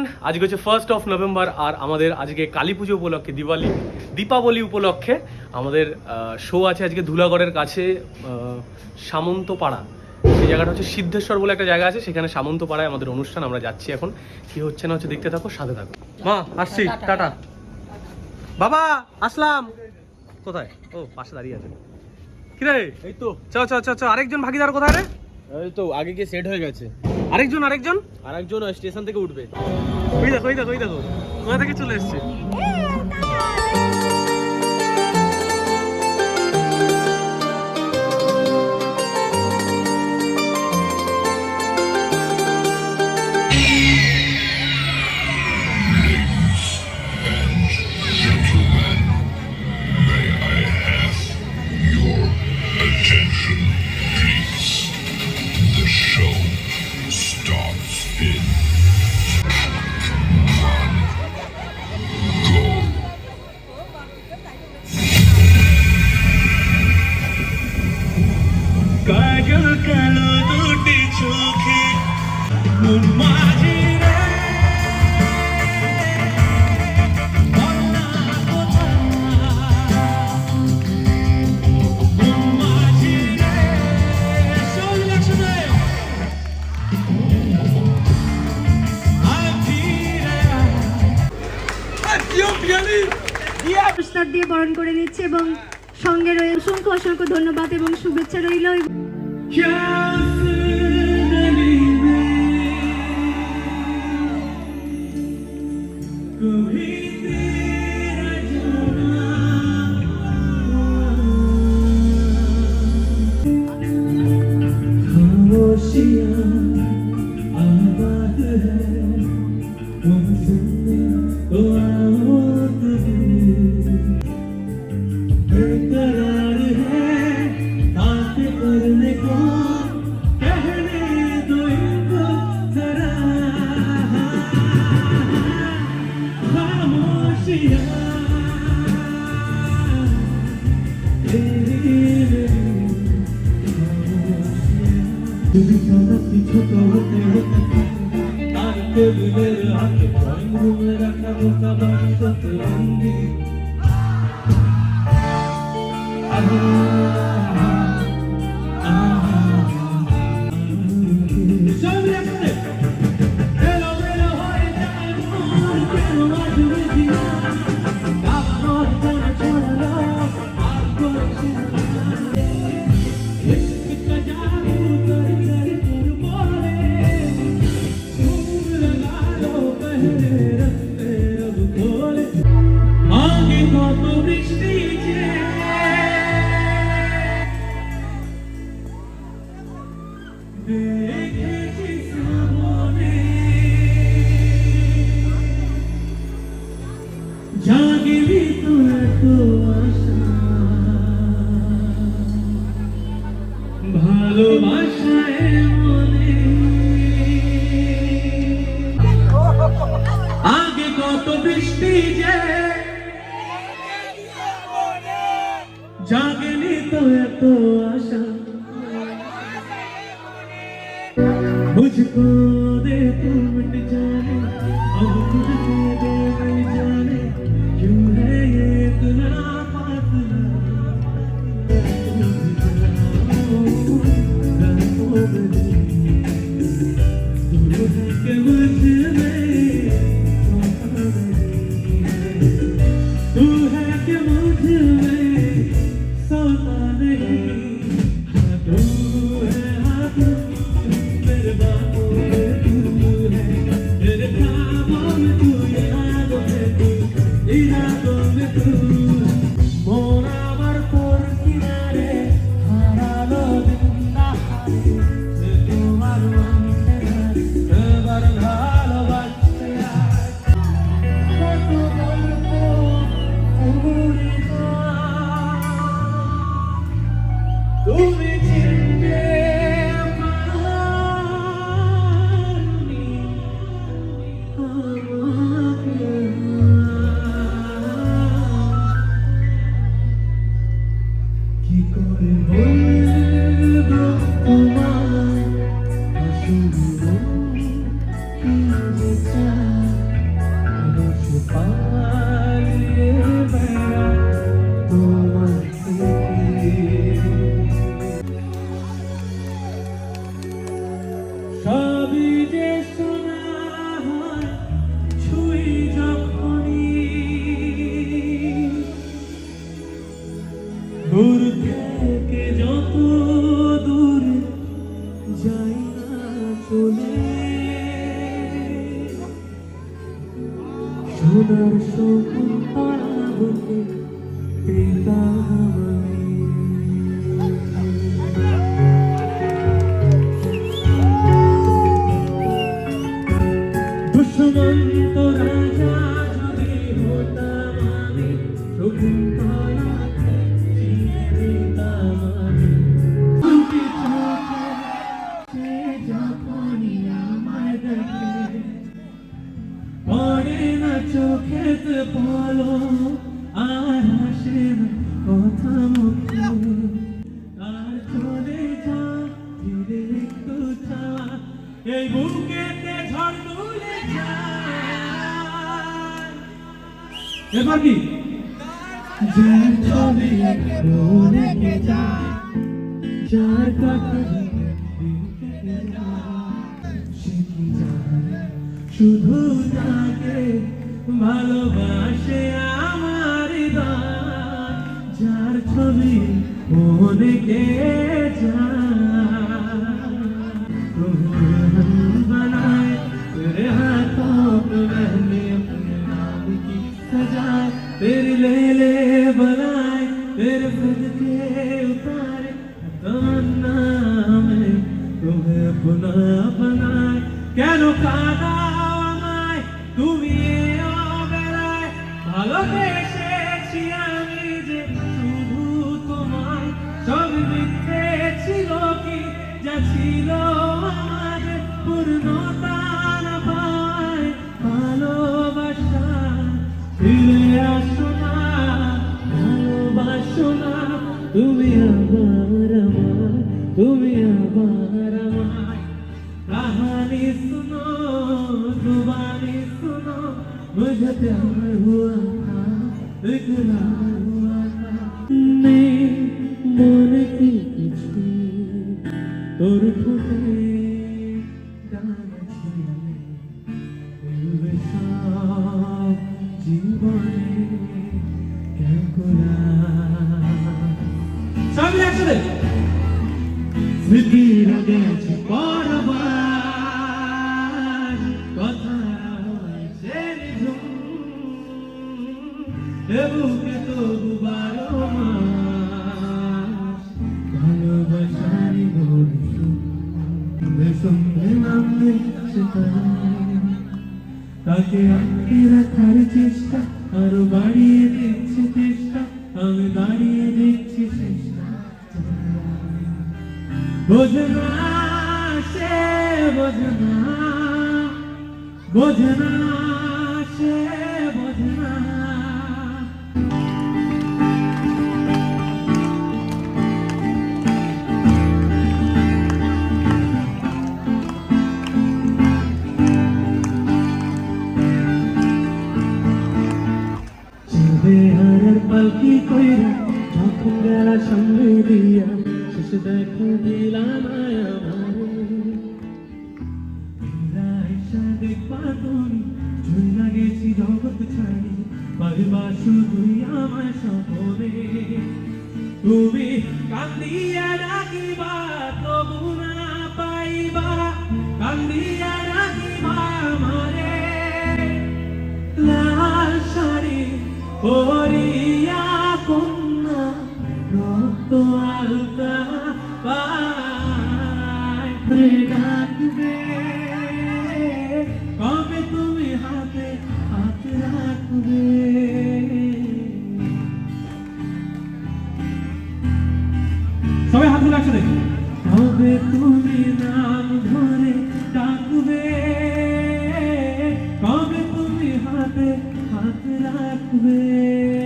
Everyone আজকে হচ্ছে first of November আর আমাদের আজকে কালী পুজো উপলক্ষে দিওয়ালি দীপাবলি উপলক্ষে আমাদের শো আছে আজকে ধুলাগড়ের কাছে সামন্তপাড়া। সেই জায়গাটা হচ্ছে সিদ্ধেশ্বর বলে একটা জায়গা আছে সেখানে সামন্তপাড়ায় আমাদের অনুষ্ঠান আমরা যাচ্ছি এখন। কি হচ্ছে না হচ্ছে দেখতে থাকো সাথে থাকো। মা আসছি টাটা বাবা আসলাম। কোথায়? ও পাশে দাঁড়িয়ে আছে। কি রে এই তো। চ চ চ চ আরেকজন ভাগিদার কোথায় রে? এই তো আগে গিয়ে সেট হয়ে গেছে। আরেকজন আরেকজন? আরেকজন স্টেশন থেকে উঠবে। ওই দেখো ওই দেখো ওই দেখো? কোথা থেকে চলে এসছে? বরণ করে নিচ্ছে এবং সঙ্গে রয়ে অসংখ্য অসংখ্য ধন্যবাদ এবং শুভেচ্ছা রইল। তুমি চালাচ্ছি ছোট হতে বৃষ্টি যে জাগেনি তো এত আশা। বুঝতো তুমি দুষ্মন্ত রাজা যদি হতাম আমি এবার কি? যার ছবি কে যায় যার শুধু তাকে ভালোবাসে আমার যার ছবি মনে तेरी ले ले बनाए तेरे खुद के उतारे तमन्ना में तुम्हें अपना बनाए কেন কাঁদাও আমায় তুমি এ অবেলায় তুমি আমার আমার তুমি আমার আমার কাহানি সুনো জুবানি সুনো মুঝে প্যার হুয়া থা ইকরার হুয়া থা নে মন কি কিছু, তোর ফুটে গান জীবনে কেন স্মৃতির গেছে পরবার, কথা হয়েছে নিঝুম। বুকে তবু বারো মাস। ভালোবাসারি সঙ্গে নামে তাকে আটকে রাখার বোঝনা বোঝনা সে বোঝনা চলে পালকি কইরা যখন গেলা সঙ্গে দিয়া শেষ দেখো দিলাম আমার জগৎ ছাড়ি পারিবা শুধুই আমার সপনে তুমি কান্দিয়া রাখিবা, তবু না পাইবা। কান্দিয়া রাখিবা আমারে। লাল শাড়ি পরিয়া কন্যা, রক্ত সবাই হাত তুলে একসাথে। তবে তুমি নাম ধরে ডাকবে কবে তুমি হাতে হাত রাখবে?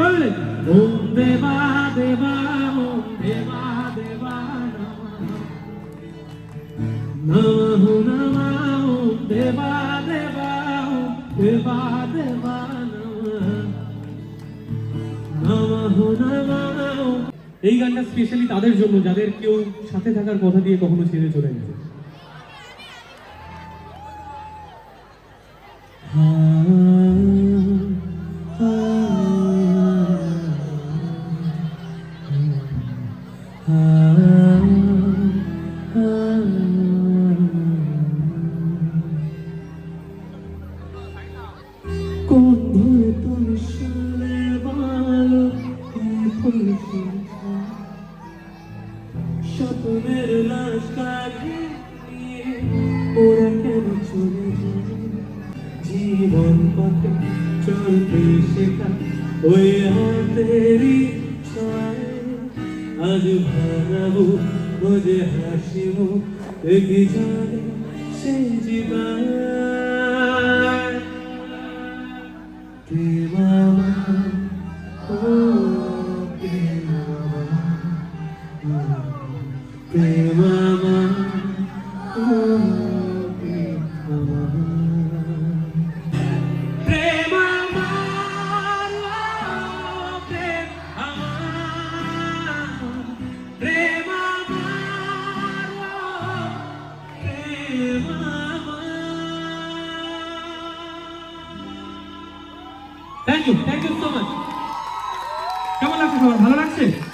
Om Deva Deva Om Deva Deva Namaha Namaha Om Deva Deva Om Deva Deva Namaha Namaha Om এই গানটা স্পেশালি তাদের জন্য যাদের কেউ সাথে থাকার কথা দিয়ে কখনো ছেড়ে চলে গেছে হ্যাঁ า 寂寞，对比着你，谁知道？Thank you, thank you so much. Come on, Lakshmi, how are you?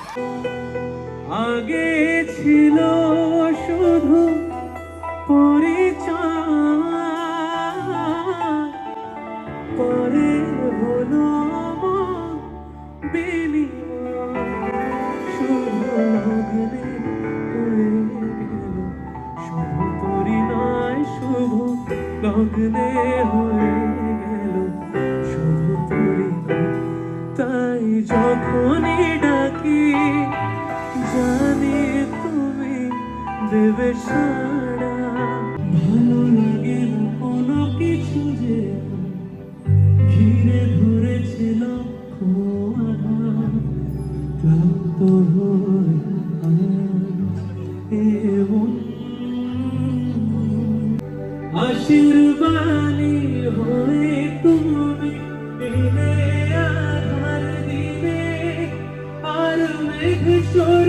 যখনই ডাকি জানি তুমি দেবে সারা victory.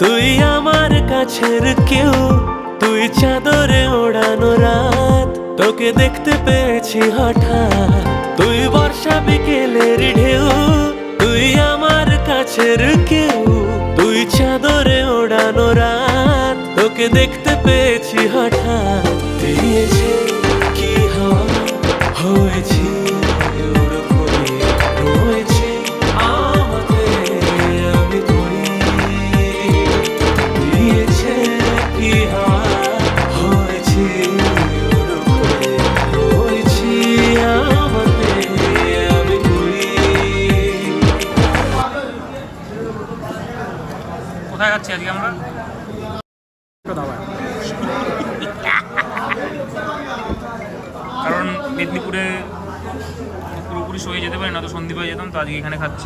তুই আমার কাছের কেউ, তুই চাদরে ওড়ানো রাত, তোকে দেখতে পেয়েছি হঠাৎ। তুই বর্ষা বিকেলের ঢেউ, তুই আমার কাছের কেউ, তুই চাদরে ওড়ানো রাত, তোকে দেখতে পেয়েছি হঠাৎ। দিয়েছে কি হওয়া হয়েছে hat